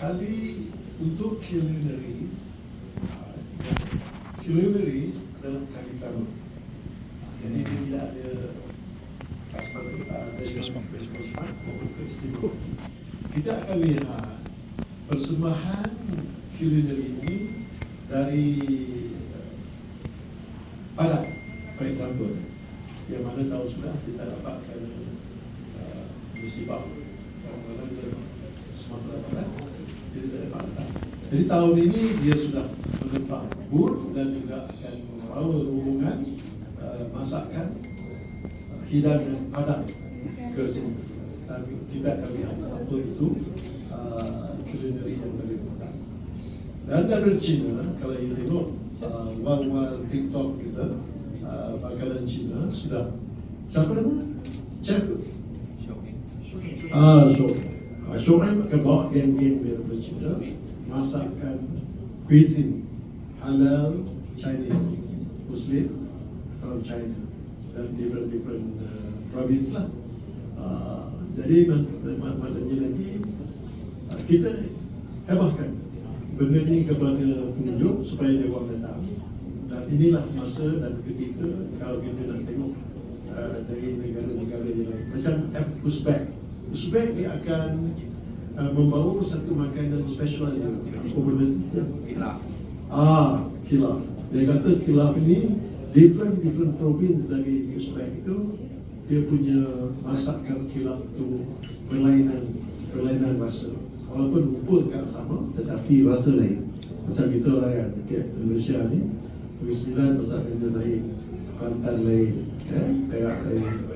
kali untuk culinaries ah, culinaries adalah kali tamu jadi dia tidak ada maupun festival kita akan lihat persembahan culinary ini dari eh, Padang for example. Yang mana tahu sudah kita dapatkan uh, musibah. Yang mana dia Sumatera Barat dia tak dapat datang. Jadi tahun ini dia sudah menempah booth dan juga akan membawa rombongan uh, masakan uh, hidangan Padang ke sini. Dan kita akan lihat apa itu uh, culinary yang dari Padang. Dan dari China, kalau you tengok uh, wang-wang TikTok kita, uh, makanan China sudah siapa nama? Chef Ah, ah, Shoaib akan bawa geng-geng daripada China masakkan cuisine halal Chinese Muslim from China. Dan different different uh, province lah. Uh, jadi mak- mak- maknanya lagi uh, kita hebahkan benda ni kepada pengunjung supaya dia orang datang dan inilah masa dan ketika kalau kita nak tengok uh, dari negara-negara yang lain. Macam F Uzbek Uzbek dia akan uh, membawa satu makanan special benda tu? Khilaf. Ah, kilaf. Dia kata kilaf ini different different province dari Uzbek itu dia punya masakan kilaf itu berlainan berlainan rasa. Walaupun rupa kan sama tetapi rasa lain. Macam kita lah kan, cakap Indonesia ni Negeri Sembilan masakan dia lain, Kelantan lain, eh, Perak lain.